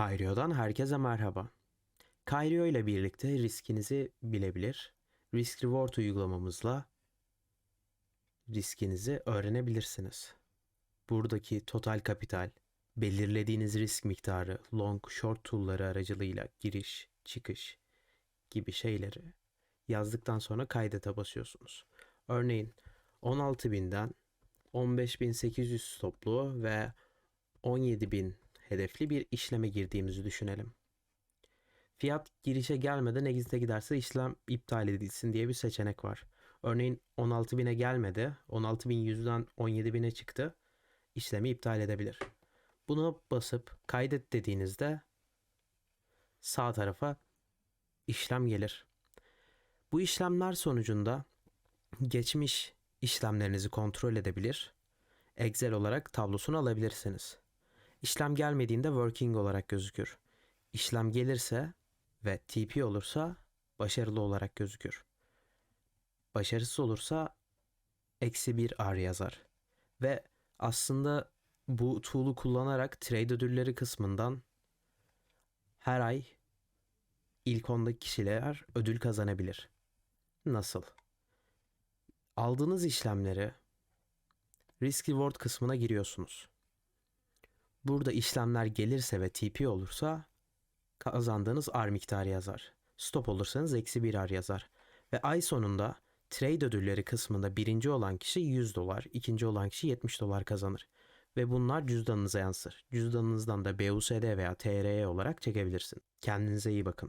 Kairio'dan herkese merhaba. Kairio ile birlikte riskinizi bilebilir, risk reward uygulamamızla riskinizi öğrenebilirsiniz. Buradaki total kapital, belirlediğiniz risk miktarı, long short tool'ları aracılığıyla giriş, çıkış gibi şeyleri yazdıktan sonra kaydete basıyorsunuz. Örneğin 16.000'den 15.800 stoplu ve 17.000 hedefli bir işleme girdiğimizi düşünelim. Fiyat girişe gelmeden exit'e giderse işlem iptal edilsin diye bir seçenek var. Örneğin 16.000'e gelmedi, 16.100'den 17.000'e çıktı, işlemi iptal edebilir. Bunu basıp kaydet dediğinizde sağ tarafa işlem gelir. Bu işlemler sonucunda geçmiş işlemlerinizi kontrol edebilir, Excel olarak tablosunu alabilirsiniz. İşlem gelmediğinde working olarak gözükür. İşlem gelirse ve TP olursa başarılı olarak gözükür. Başarısız olursa eksi bir R yazar. Ve aslında bu tool'u kullanarak trade ödülleri kısmından her ay ilk 10'daki kişiler ödül kazanabilir. Nasıl? Aldığınız işlemleri risk reward kısmına giriyorsunuz. Burada işlemler gelirse ve TP olursa kazandığınız R miktarı yazar. Stop olursanız eksi bir R yazar. Ve ay sonunda trade ödülleri kısmında birinci olan kişi 100 dolar, ikinci olan kişi 70 dolar kazanır. Ve bunlar cüzdanınıza yansır. Cüzdanınızdan da BUSD veya TRE olarak çekebilirsin. Kendinize iyi bakın.